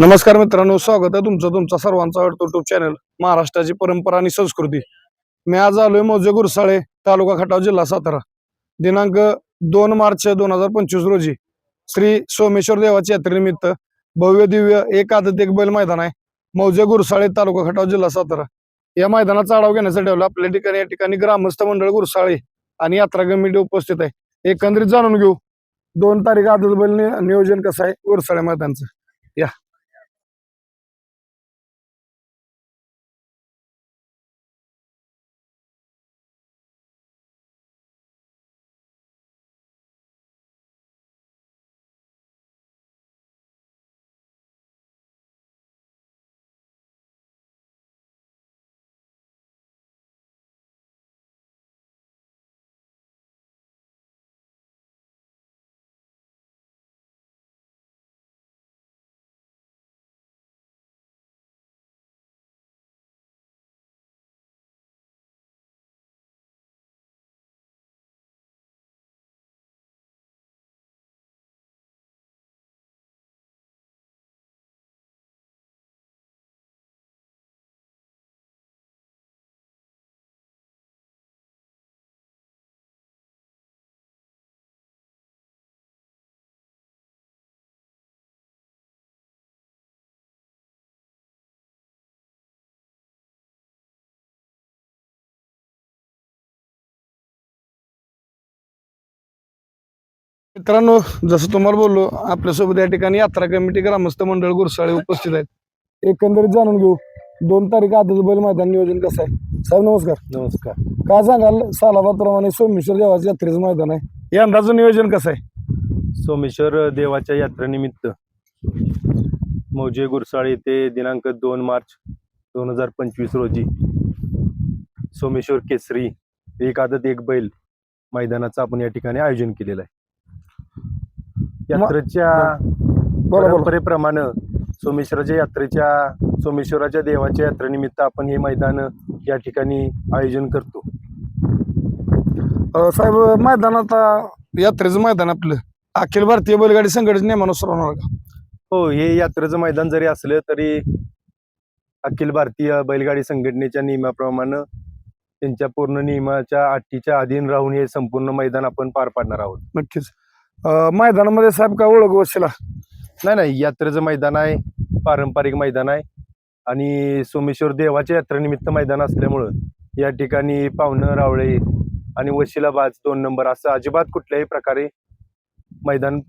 नमस्कार मित्रांनो स्वागत आहे तुमचं तुमचा सर्वांचा आवडतो युट्यूब चॅनल महाराष्ट्राची परंपरा आणि संस्कृती. मी आज आलोय मौजे गुरसाळे तालुका खटाव जिल्हा सातारा. दिनांक दोन मार्च दोन हजार पंचवीस रोजी श्री सोमेश्वर देवाच्या यात्रेनिमित्त भव्य दिव्य एक आदत एक बैल मैदान आहे मौजे गुरसाळे तालुका खटाव जिल्हा सातारा. या मैदानाचा आढावा घेण्यासाठी आलो आपल्या ठिकाणी या ठिकाणी ग्रामस्थ मंडळ गुरसाळे आणि यात्रा कमिटी उपस्थित आहे. एकंदरीत जाणून घेऊ दोन तारीख आदत बैल नि- नियोजन कसं आहे गुरसाळे मैदानचं? मित्रांनो जसं तुम्हाला बोललो आपल्यासोबत या ठिकाणी यात्रा कमिटी ग्रामस्थ मंडळ गुरसाळे उपस्थित आहेत. एकंदरीत जाणून घेऊ दोन तारीख आदत बैल मैदान नियोजन कसं आहे? साहेब नमस्कार. नमस्कार. काय सांगाल सालाबादप्रमाणे सोमेश्वर देवाचं यात्रेचं मैदान आहे. यंदाचं नियोजन कसं आहे? सोमेश्वर देवाच्या यात्रेनिमित्त मौजे गुरसाळे येथे दिनांक दोन मार्च दोन हजार पंचवीस रोजी सोमेश्वर केसरी एक आदत एक बैल मैदानाचं आपण या ठिकाणी आयोजन केलेलं आहे. यात्रेच्या परंपरेप्रमाणे सोमेश्वराच्या यात्रेच्या सोमेश्वराच्या देवाच्या यात्रेनिमित्त आपण हे मैदान या ठिकाणी आयोजन करतो. अं, साहेब मैदानात आता यात्रेचं मैदान आपलं. अखिल भारतीय बैलगाडी संघटनेच्या नियमानुसार होणार का? हो हे यात्रेचं मैदान जरी असलं तरी अखिल भारतीय बैलगाडी संघटनेच्या नियमाप्रमाणे त्यांच्या पूर्ण नियमाच्या अटीच्या अधीन राहून हे संपूर्ण मैदान आपण पार पाडणार आहोत. नक्कीच. मैदानामध्ये साहेब काय ओळख वशिला नाही नाही यात्रेचं मैदान आहे पारंपरिक मैदान आहे आणि सोमेश्वर देवाच्या यात्रेनिमित्त मैदान असल्यामुळं या ठिकाणी पाहुणं रावळे आणि वशिलाबाज दोन नंबर असं अजिबात कुठल्याही प्रकारे मैदान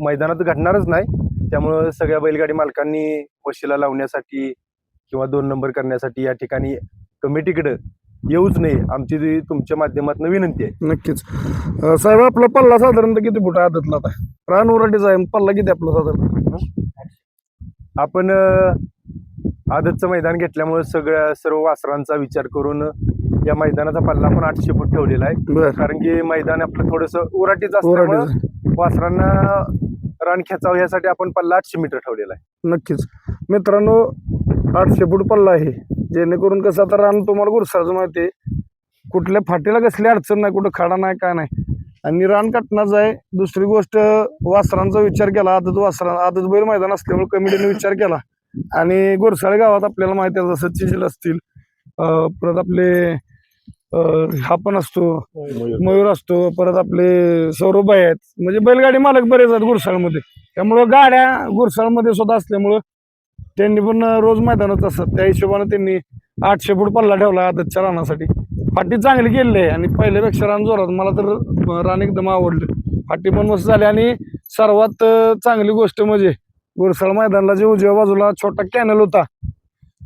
मैदानात घडणारच नाही. त्यामुळं सगळ्या बैलगाडी मालकांनी वशिला लावण्यासाठी किंवा दोन नंबर करण्यासाठी या ठिकाणी कमिटीकडं येऊच नये. आमची जी तुमच्या माध्यमातून विनंती आहे. नक्कीच. अं, साहेब आपला पल्ला साधारणतः किती फुट आदतला आता? रान उराटीचा आहे पल्ला किती आपला साधारण? आपण अ, आदतचं मैदान घेतल्यामुळे सगळ्या सर्व वासरांचा विचार करून या मैदानाचा पल्ला आपण आठशे फूट ठेवलेला आहे. बर. कारण की मैदान आपलं थोडस उराटीच असल्यामुळं उराटीचं वासरांना रान खेचावं यासाठी आपण पल्ला आठशे मीटर ठेवलेला आहे. नक्कीच. मित्रांनो आठशे फूट पल्ला आहे. जेणेकरून कसं आता रान तुम्हाला गुरसाचं माहिती आहे. कुठल्या फाटीला कसली अडचण नाही कुठं खाडा नाही काय नाही. आणि रान काटणाच आहे. दुसरी गोष्ट वासरांचा विचार केला आदत वासरा आदत बैल मैदान असल्यामुळे कमिटीने विचार केला. आणि गुरसाळे गावात आपल्याला माहिती आहे जसं चिजील असतील परत आपले हा पण असतो मयूर. असतो परत आपले सौरभबाई आहेत. म्हणजे बैलगाडी मालक बरेच आहेत गुरसाळमध्ये. त्यामुळं गाड्या गुरसाळमध्ये सुद्धा असल्यामुळं त्यांनी पण रोज मैदानात असतात. त्या हिशोबाने त्यांनी आठशे फूट पल्ला ठेवला आदतच्या रानासाठी. फाटी चांगली गेलेली आहे. आणि पहिल्यापेक्षा रान जोरात मला तर रान एकदम आवडलं. फाटी पण मस्त झाली. आणि सर्वात चांगली गोष्ट म्हणजे गुरसाळ मैदानाला जे उजव्या बाजूला छोटा कॅनल होता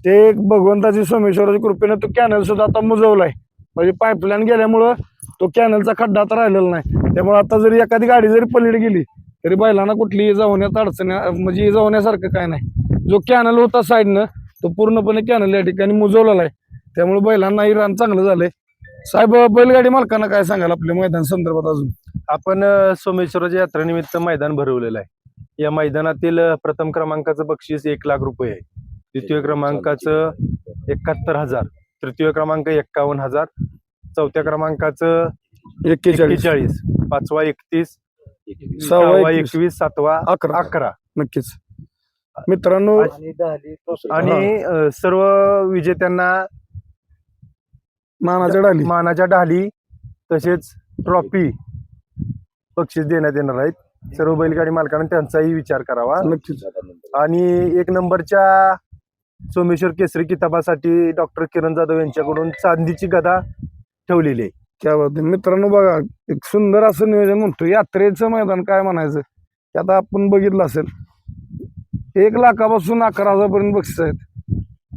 ते एक भगवंताची सोमेश्वराच्या कृपेने तो कॅनल सुद्धा आता मुजवलाय. म्हणजे पाईपलाईन गेल्यामुळं तो कॅनलचा खड्डा आता राहिलेला नाही. त्यामुळे आता जरी एखादी गाडी जरी पलीड गेली तरी बैलांना कुठली जाऊन अडचण म्हणजे इजा काय नाही. जो कॅनल होता साईडनं तो पूर्णपणे कॅनल या ठिकाणी मुजवलेला आहे. त्यामुळे बैलांनाही रान चांगलं झालंय. साहेब बैलगाडी मालकांना काय सांगाल आपल्या मैदान संदर्भात अजून? आपण अ, सोमेश्वराच्या यात्रेनिमित्त मैदान भरवलेलं आहे. या मैदानातील अ, प्रथम क्रमांकाचं बक्षीस एक लाख रुपये आहे. द्वितीय क्रमांकाचं एकाहत्तर हजार. तृतीय क्रमांक एक्कावन्न हजार. चौथ्या क्रमांकाचं एक्केचाळीस. एक्केचाळीस. पाचवा एकतीस. सहावा सहावा एकवीस. एकवीस सातवा अकरा. अकरा. नक्कीच. मित्रांनो आणि सर्व विजेत्यांना मानाच्या डाली. मानाच्या ढाली तसेच ट्रॉफी बक्षीस देण्यात येणार आहेत. सर्व बैलगाडी मालकांना त्यांचाही विचार करावा. नक्कीच. आणि एक नंबरच्या सोमेश्वर केसरी किताबासाठी डॉक्टर किरण जाधव यांच्याकडून चांदीची गदा ठेवलेली आहे. क्या बात आहे. मित्रांनो बघा एक सुंदर असं नियोजन म्हणतो यात्रेचं मैदान काय म्हणायचं? ते आता आपण बघितलं असेल. एक लाखापासून अकरा हजारपर्यंत बक्षीस आहेत.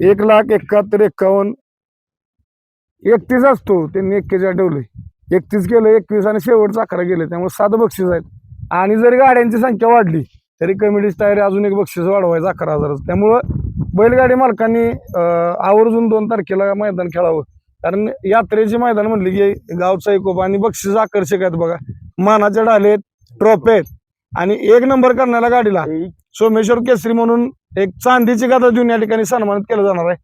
एक लाख एकाहत्तर एक्कावन्न एकतीस असतो. त्यांनी एक्केचाळीस ठेवले एकतीस केलं एकवीस आणि शेवटचं अकरा गेले त्यामुळे सात बक्षीस आहेत. आणि जरी गाड्यांची संख्या वाढली तरी कमिटीची तयारी अजून एक बक्षीस वाढवायचं अकरा हजाराचं. त्यामुळं बैलगाडी मालकांनी आवर्जून दोन तारखेला मैदान खेळावं. कारण यात्रेचे मैदान म्हणले की गावचा एकोपा आणि बक्षीस आकर्षक आहेत बघा. मानाच्या डाले ट्रॉफी आहेत. आणि एक नंबर करण्याला गाडीला सोमेश्वर केसरी म्हणून एक चांदीची गाथा देऊन या ठिकाणी सन्मानित केलं जाणार आहे.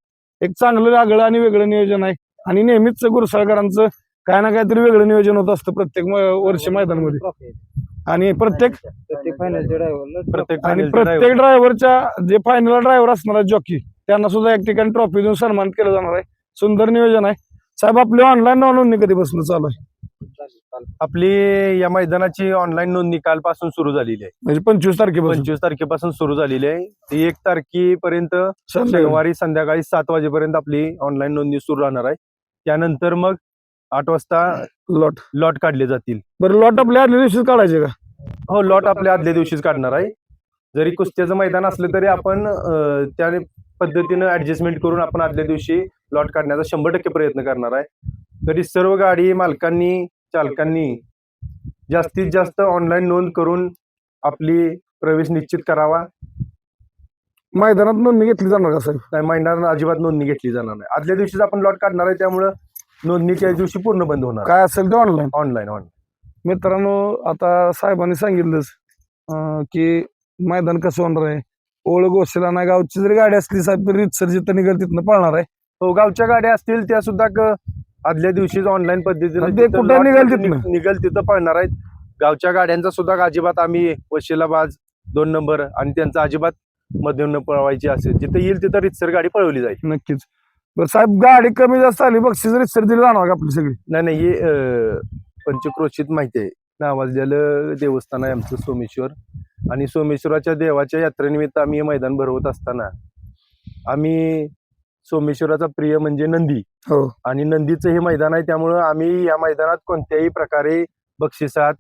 एक चांगलं आगळं आणि वेगळं नियोजन आहे. आणि नेहमीच गुरसाळकरांचं काय ना काहीतरी वेगळं नियोजन होत असतं प्रत्येक वर्षी मैदानामध्ये. आणि प्रत्येक प्रत्येक आणि प्रत्येक. ड्रायव्हरच्या जे फायनल ड्रायव्हर असणार जॉकी त्यांना सुद्धा एक ठिकाणी ट्रॉफी देऊन सन्मानित केलं जाणार आहे. सुंदर नियोजन आहे. साहेब आपली ऑनलाईन नोंदणी कधीपासून चालू आहे? आपली या मैदानाची ऑनलाईन नोंदणी कालपासून सुरू झालेली आहे. म्हणजे पंचवीस तारखेपासून? पंचवीस तारखेपासून सुरू झालेली आहे. ती एक तारखेपर्यंत संध्याकाळी. शनिवारी संध्याकाळी सात वाजेपर्यंत आपली ऑनलाईन नोंदणी सुरू राहणार आहे. त्यानंतर मग आठ वाजता लॉट लॉट काढले जातील. बरं लॉट आपल्या आदल्या दिवशीच काढायचे का? हो लॉट आपल्या आदल्या दिवशीच काढणार आहे. जरी कुस्त्याचं मैदान असलं तरी आपण अं, त्या पद्धतीनं ऍडजस्टमेंट करून आपण आदल्या दिवशी लॉट काढण्याचा शंभर टक्के प्रयत्न करणार आहे. तरी सर्व गाडी मालकांनी चालकांनी जास्तीत जास्त ऑनलाईन नोंद करून आपली प्रवेश निश्चित करावा. मैदानात नोंदणी घेतली जाणार का साहेब? नाही मैदानात अजिबात नोंदणी घेतली जाणार नाही. आदल्या दिवशीच आपण लॉट काढणार आहे त्यामुळं नोंदणी त्या दिवशी पूर्ण बंद होणार. काय असेल ते ऑनलाईन ऑनलाईन ऑनलाईन मित्रांनो आता साहेबांनी सांगितलंच अं, की मैदान कसं होणार आहे? ओळख वशिला नाही गावची जरी गाडी असली साहेब तरी रितसर जिथं निघेल तिथनं पळणार आहे. हो गावच्या गाड्या असतील त्या सुद्धा क- आदल्या दिवशीच ऑनलाईन पद्धतीने ते तिथं कुठं lot निघाल तिथनं? नि- निघाल तिथं पळणार आहेत. गावच्या गाड्यांचा सुद्धा अजिबात आम्ही वशिलाबाज दोन नंबर आणि त्यांचा अजिबात मध्यम पळवायची असेल जिथं येईल तिथं रितसर गाडी पळवली जाईल. नक्कीच. बरं साहेब गाडी कमी जास्त आली बक्षीस रितसर दिली जाणार का आपली सगळी? नाही नाही हे अं, पंचक्रोशीत माहिती आहे. नावाजलेलं देवस्थान आहे आमचं सोमेश्वर. आणि सोमेश्वराच्या देवाच्या यात्रेनिमित्त आम्ही हे मैदान भरवत असताना आम्ही सोमेश्वराचा प्रिय म्हणजे नंदी. हो. आणि नंदीचं हे मैदान आहे त्यामुळं आम्ही या मैदानात कोणत्याही प्रकारे बक्षिसात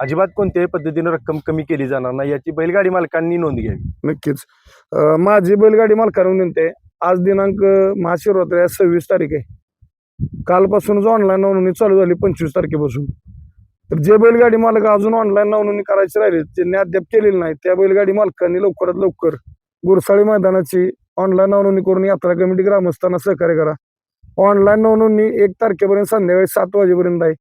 अजिबात कोणत्याही पद्धतीनं रक्कम कमी केली जाणार नाही. याची बैलगाडी मालकांनी नोंद घ्यावी. नक्कीच. अं, माझी बैलगाडी मालकाला विनंती आहे आज दिनांक महाशिवरात्री आहे सव्वीस तारीख आहे. कालपासूनच ऑनलाईन नोंदणी चालू झाली पंचवीस तारखेपासून. तर जे बैलगाडी मालक अजून ऑनलाईन नोंदणी करायची राहिली ज्यांनी अद्याप केलेली नाही त्या बैलगाडी मालकांनी लवकरात लवकर गुरसाळी मैदानाची ऑनलाईन नोंदणी करून यात्रा कमिटी ग्रामस्थांना सहकार्य करा. ऑनलाईन नोंदणी एक तारखेपर्यंत संध्याकाळी सात वाजेपर्यंत आहे.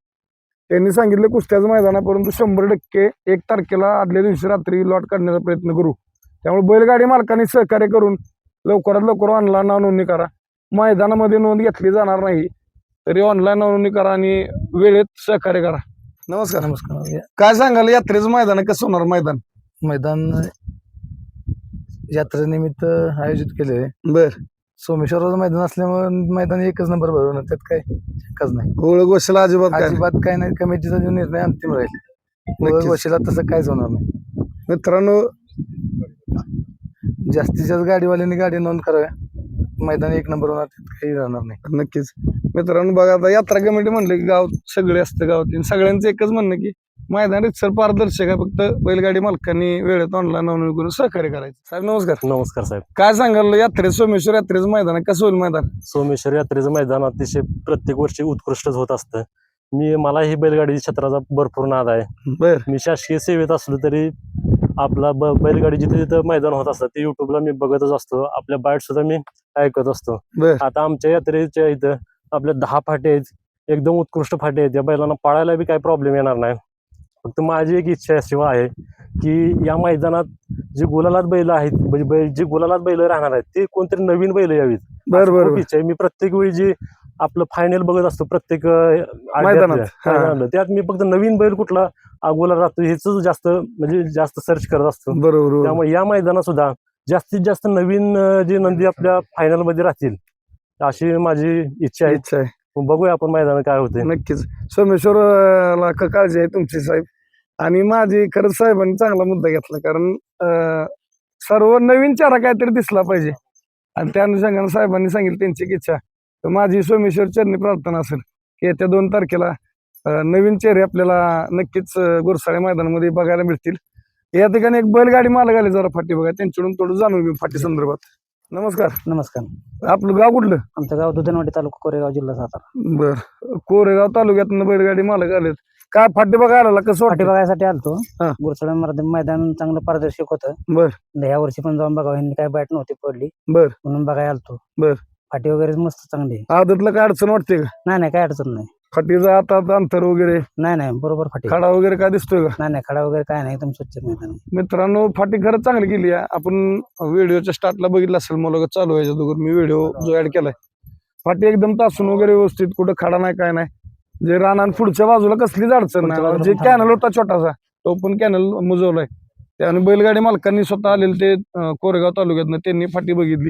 त्यांनी सांगितलं कुस्त्याचं मैदान परंतु शंभर टक्के एक तारखेला आदल्या दिवशी रात्री लॉट काढण्याचा प्रयत्न करू. त्यामुळे बैलगाडी मालकांनी सहकार्य करून लवकरात लवकर ऑनलाईन नोंदणी करा. मैदानामध्ये नोंद घेतली जाणार नाही तरी ऑनलाईन नोंदणी करा आणि वेळेत सहकार्य करा. नमस्कार. नमस्कार. काय सांगाल यात्रेचं मैदान आहे कसं होणार? मैदान? मैदान यात्रेनिमित्त आयोजित केले. बर. सोमेश्वराचं मैदान असल्यामुळे मैदान एकच नंबर भरवणार त्यात काय शंकाच नाही. ओळख वशिला अजिबात काय नाही. अजिबात काय नाही. कमिटीचा जो निर्णय अंतिम राहील. नक्कीच. वशिला तसं काहीच होणार नाही. मित्रांनो जास्तीत जास्त गाडीवाल्यांनी गाडी नोंद कराव्या मैदान एक नंबर होणार त्यात काही राहणार नाही. नक्कीच. मित्रांनो बघा आता यात्रा कमिटी म्हणलं की गाव सगळे असतं गावात सगळ्यांचं एकच म्हणणं की मैदान सर पारदर्शक आहे. फक्त बैलगाडी मालकांनी वेळेत ऑनलाईन नोंदणी करून सहकार्य करायचं. साहेब नमस्कार. नमस्कार साहेब. काय सांगाल यात्रे सोमेश्वर यात्रेचं मैदान आहे. कसं होईल मैदान? सोमेश्वर यात्रेचं मैदान अतिशय प्रत्येक वर्षी उत्कृष्टच होत असतं. मी मला ही बैलगाडी क्षेत्राचा भरपूर नाद आहे. बर. मी शासकीय सेवेत असलो तरी आपला ब बैलगाडी जिथे जिथं मैदान होत असतं ते युट्यूबला मी बघतच असतो. आपल्या बाईट सुद्धा मी ऐकत असतो. बर. आता आमच्या यात्रेच्या इथं आपल्या दहा फाटे आहेत. एकदम उत्कृष्ट फाटे आहेत. या बैलांना पाळायला बी काही प्रॉब्लेम येणार नाही. फक्त माझी एक इच्छा अशी आहे की या मैदानात जी गुलालात बैल आहेत म्हणजे बैल जी गुलालात बैल राहणार आहेत ते कोणतरी नवीन बैल यावीत बर अशी बर खूप बर. इच्छा आहे मी प्रत्येक वेळी जे आपलं फायनल बघत असतो प्रत्येक. त्यात मी फक्त नवीन बैल कुठला अगोदर राहतो ह्याच जास्त म्हणजे जास्त सर्च करत असतो बरोबर बरोबर. त्यामुळे या मैदानात सुद्धा जास्तीत जास्त नवीन जे नंदी आपल्या फायनलमध्ये राहतील अशी माझी इच्छा आहे बघूया आपण मैदान काय होते नक्कीच. सोमेश्वरला क- काळजी आहे तुमची साहेब. आणि माझी खरंच साहेबांनी चांगला मुद्दा घेतला कारण अं, सर्व नवीन चारा काहीतरी दिसला पाहिजे. आणि त्या अनुषंगाने साहेबांनी सांगितलं त्यांची एक इच्छा. तर माझी सोमेश्वर चरणी प्रार्थना असेल की येत्या दोन तारखेला अं, नवीन चेहरे आपल्याला नक्कीच अं, गुरसाळे मैदानामध्ये बघायला मिळतील. या ठिकाणी एक बैलगाडी मालक आली जरा फाटी बघा. त्यांच्याकडून थोडं जाणून घेऊ फाटी संदर्भात. नमस्कार. नमस्कार. आपलं गाव कुठलं? आमचं गाव दुधनवाडी तालुका कोरेगाव जिल्हा सातारा. बर. कोरेगाव तालुक्यातनं बैलगाडी मालक आलेत. काय फाटी बघायला आला कसं पाठी वाटतं बघायसाठी आलतो. हा. गुरसळ मैदान चांगलं पारदर्शक होतं. बर. ह्या वर्षी पण जाऊन बघावं. ह्यांनी काय बॅट नव्हती पडली. बर. म्हणून बघायला आलतो. बर. फाटी वगैरे मस्त चांगली आहे. आदतला काय अडचण वाटते का? नाही नाही काय अडचण नाही. फाटीचा आता अंतर वगैरे? नाही नाही बरोबर फाटी. खाडा वगैरे काय दिसतोय का? नाही नाही खडा वगैरे काय नाही एकदम स्वच्छ मैदान आहे. मित्रांनो फाटी खरंच चांगली केली आहे. आपण व्हिडिओच्या स्टार्टला बघितलं असेल मला चालू व्हायच्या अगोदर मी व्हिडिओ जो ऍड केलाय. फाटी एकदम तासून वगैरे व्यवस्थित कुठं खाडा नाही काय नाही. जे रानान पुढच्या बाजूला कसलीच अडचण नाही. जे कॅनल होता छोटासा तो पण कॅनल मुजवलाय. त्याने बैलगाडी मालकांनी स्वतः आलेले ते कोरेगाव तालुक्यातनं त्यांनी फाटी बघितली.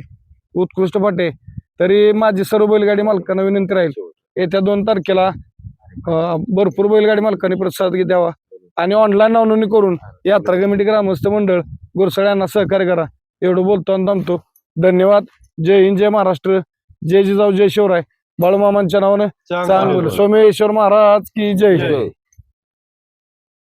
उत्कृष्ट फाटी आहे. तरी माझी सर्व बैलगाडी मालकांना विनंती राहील. येत्या दोन तारखेला भरपूर बैलगाडी मालकांनी प्रतिसाद द्यावा. आणि ऑनलाईन नोंदणी करून यात्रा कमिटी ग्रामस्थ मंडळ गुरसळ्यांना सहकार्य करा. एवढं बोलतो आणि थांबतो. धन्यवाद. जय हिंद जय महाराष्ट्र. जय जिजाऊ जय शिवराय. बाळूमामांच्या नावानं चांगलं सोमेश्वर महाराज की जय.